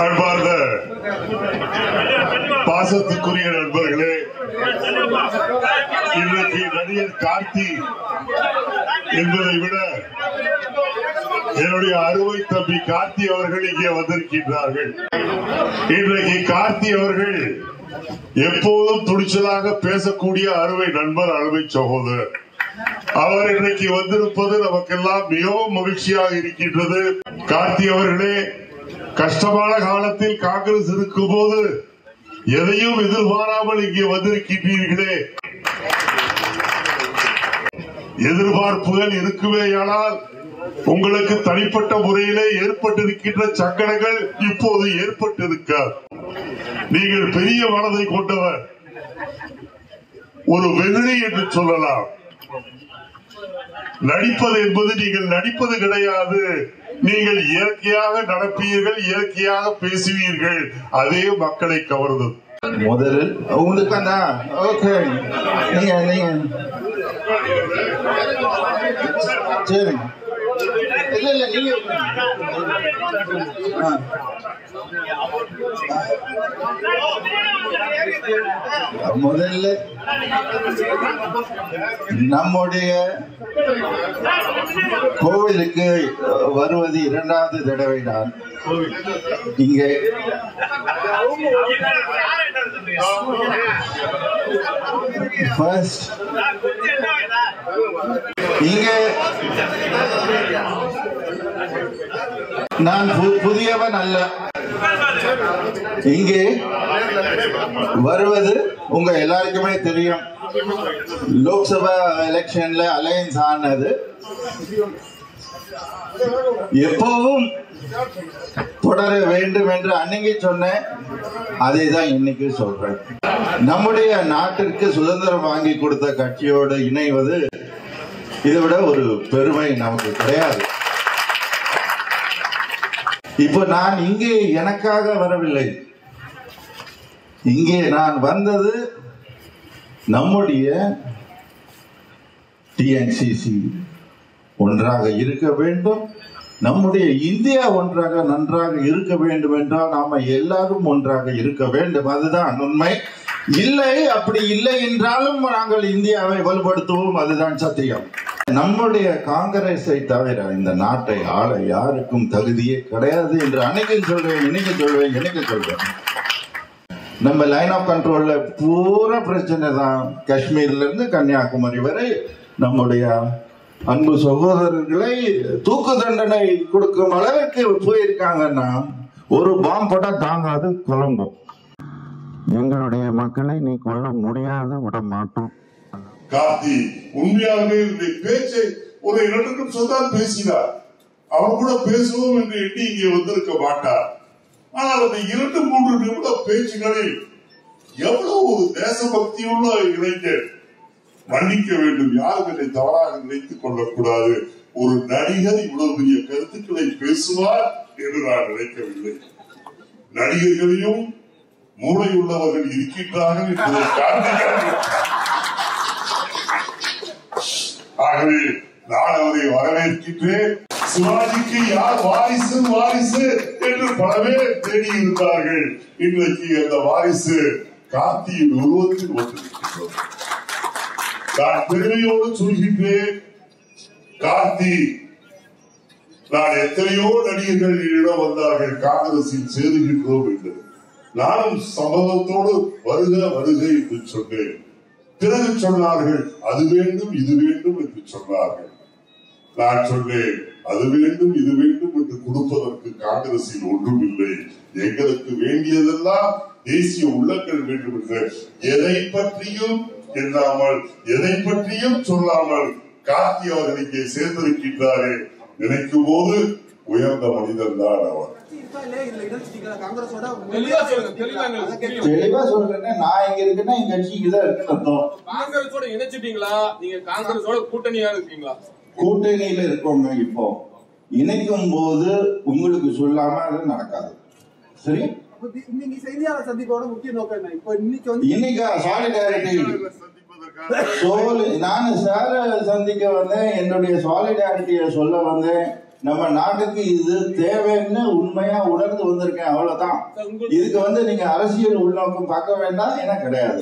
அன்பார்ந்த பாசத்துக்குரிய நண்பர்களே இன்றைக்கு நடிகர் கார்த்தி என்பதை விட என்னுடைய அறுவை தம்பி கார்த்தி அவர்கள் இங்கே வந்திருக்கின்றார்கள். இன்றைக்கு கார்த்தி அவர்கள் எப்போதும் துணிச்சலாக பேசக்கூடிய அறுவை நண்பர் அறுவை சகோதரர். அவர் இன்றைக்கு வந்திருப்பது நமக்கெல்லாம் மிகவும் மகிழ்ச்சியாக இருக்கின்றது. கார்த்தி அவர்களே கஷ்டமான காலத்தில் காங்கிரஸ் இருக்கும் போது எதையும் எதிர்பாராமல் இங்கே வந்திருக்கின்றீர்களே. எதிர்பார்ப்புகள் இருக்குமேயானால் உங்களுக்கு தனிப்பட்ட முறையிலே ஏற்பட்டிருக்கின்ற சங்கடங்கள் இப்போது ஏற்பட்டிருக்க நீங்கள் பெரிய மனதை கொண்டவர். ஒரு வெகுளி என்று சொல்லலாம். நடிப்பது என்பது நீங்கள் நடிப்பது கிடையாது. நீங்கள் இயற்கையாக நடப்பீர்கள் இயற்கையாக பேசுவீர்கள். அதே மக்களை கவர்ந்தது. முதலில் உங்களுக்கு அந்த ஓகே. நீங்க நீங்க. இல்ல இல்ல நீங்க. முதல்ல நம்முடைய கோவிலுக்கு வருவது இரண்டாவது தடவை நான் இங்கே ஃபர்ஸ்ட் இங்கே நான் பு- புதியவன் அல்ல. இங்கே வருவது உங்க எல்லாருக்குமே தெரியும். லோக்சபா எலெக்ஷன்ல அலையன்ஸ் ஆனது எப்பவும் தொடர வேண்டும் என்று அன்னைக்கு சொன்னேன். அதை தான் இன்னைக்கு சொல்றேன். நம்முடைய நாட்டிற்கு சுதந்திரம் வாங்கி கொடுத்த கட்சியோடு இணைவது இதை விட ஒரு பெருமை நமக்கு கிடையாது. இப்போ நான் இங்கே எனக்காக வரவில்லை. இங்கே நான் வந்தது நம்முடைய டிஎன்சிசி ஒன்றாக இருக்க வேண்டும். நம்முடைய இந்தியா ஒன்றாக நன்றாக இருக்க வேண்டும் என்றால் நாம எல்லாரும் ஒன்றாக இருக்க வேண்டும். அதுதான் உண்மை. இல்லை அப்படி இல்லை என்றாலும் நாங்கள் இந்தியாவை வலுப்படுத்துவோம். அதுதான் சத்தியம். நம்முடைய காங்கிரஸை தவிர இந்த நாட்டை ஆள யாருக்கும் தகுதியே கிடையாது என்று அன்னைக்கும் சொல்வேன் இன்னைக்கு சொல்வேன் இன்னைக்கு சொல்வேன். நம்ம லைன் ஆஃப் கண்ட்ரோல்ல பூரா பிரச்சனை தான். காஷ்மீர்ல இருந்து கன்னியாகுமரி வரை நம்முடைய அன்பு சகோதரர்களை தூக்கு தண்டனை கொடுக்கும் அளவுக்கு போயிருக்காங்கன்னா ஒரு பாம்பு போட்டா தாங்காது குழம்பும். எங்களுடைய மக்களை நீ கொல்ல முடியாத விட மாட்டோம். கார்த்தி உண்மையாகவே இந்த பேச்சை ஒரு இரண்டு நிமிஷம் தான் பேசினார். அவர் கூட பேசுவோம் என்று எண்ணி இங்கே வந்திருக்க மாட்டார். ஆனால் அந்த இரண்டு மூன்று நிமிட பேச்சுகளில் எவ்வளவு ஒரு தேசபக்தியுள்ள இளைஞர் மன்னிக்க வேண்டும். யாரும் என்னை தவறாக நினைத்துக் கொள்ளக்கூடாது. ஒரு நடிகர் இவ்வளவு பெரிய கருத்துக்களை பேசுவார் என்று நான் நினைக்கவில்லை. நடிகர்களையும் மூளை உள்ளவர்கள் இருக்கின்றார்கள் என்பதை காண்கிறார்கள் ஆகவே நான் அவரை வரவேற்கின்றேன். சிவாஜிக்கு யார் வாரிசு வாரிசு என்று பல பேர் தேடி இருந்தார்கள் இன்றைக்கு அந்த வாரிசு கார்த்தியின் உருவத்தில் வந்திருக்கின்றோம் நான் பெருமையோடு சொல்கின்றேன் கார்த்தி நான் எத்தனையோ நடிகர்கள் என்னிடம் வந்தார்கள். காங்கிரஸில் சேருகின்றோம் என்று. நானும் சம்பவத்தோடு வருக வருக என்று சொன்னேன். பிறகு சொன்னார்கள் அது வேண்டும் இது வேண்டும் என்று சொன்னார்கள். நான் சொன்னேன் அது வேண்டும் இது வேண்டும் என்று கொடுப்பதற்கு காங்கிரஸில் ஒன்றும் இல்லை எங்களுக்கு வேண்டியதெல்லாம் தேசிய உள்ளங்கள் வேண்டும் என்று எதை பற்றியும் எண்ணாமல் எதை பற்றியும் சொல்லாமல் கார்த்தி அவர்கள் இங்கே சேர்ந்திருக்கின்றாரே நினைக்கும் போது உயர்ந்த மனிதன் தான் அவர். தெளிவா சொல்றேன்னா நான் இங்க இருக்கேன்னா என் கட்சி இங்கதான் இருக்குன்னு அர்த்தம். காங்கிரஸோட இணைச்சிட்டீங்களா? நீங்க காங்கிரஸோட கூட்டணியா இருக்கீங்களா? கூட்டணியில இருக்கோங்க இப்போ. இணைக்கும் போது உங்களுக்கு சொல்லாம அது நடக்காது. சரி? இன்னைக்கு செய்தியாளர் சந்திப்போட முக்கிய நோக்கம் என்ன இப்போ இன்னைக்கு வந்து இன்னைக்கு சாலிடாரிட்டி சோல் நான் சார சந்திக்க வந்தேன் என்னுடைய சாலிடாரிட்டியை சொல்ல வந்தேன் நம்ம நாட்டுக்கு இது தேவைன்னு உண்மையா உணர்ந்து வந்திருக்கேன் அவ்வளவுதான் இதுக்கு வந்து நீங்க அரசியல் உள்நோக்கம் பார்க்க வேண்டாம் என கிடையாது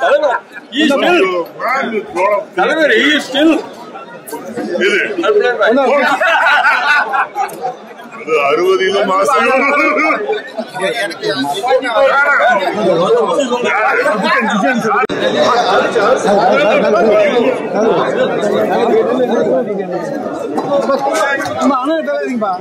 தலைவர் he is still. இது அது அறுபதிலும் மாசம் அண்ணா அண்ணா இருப்பா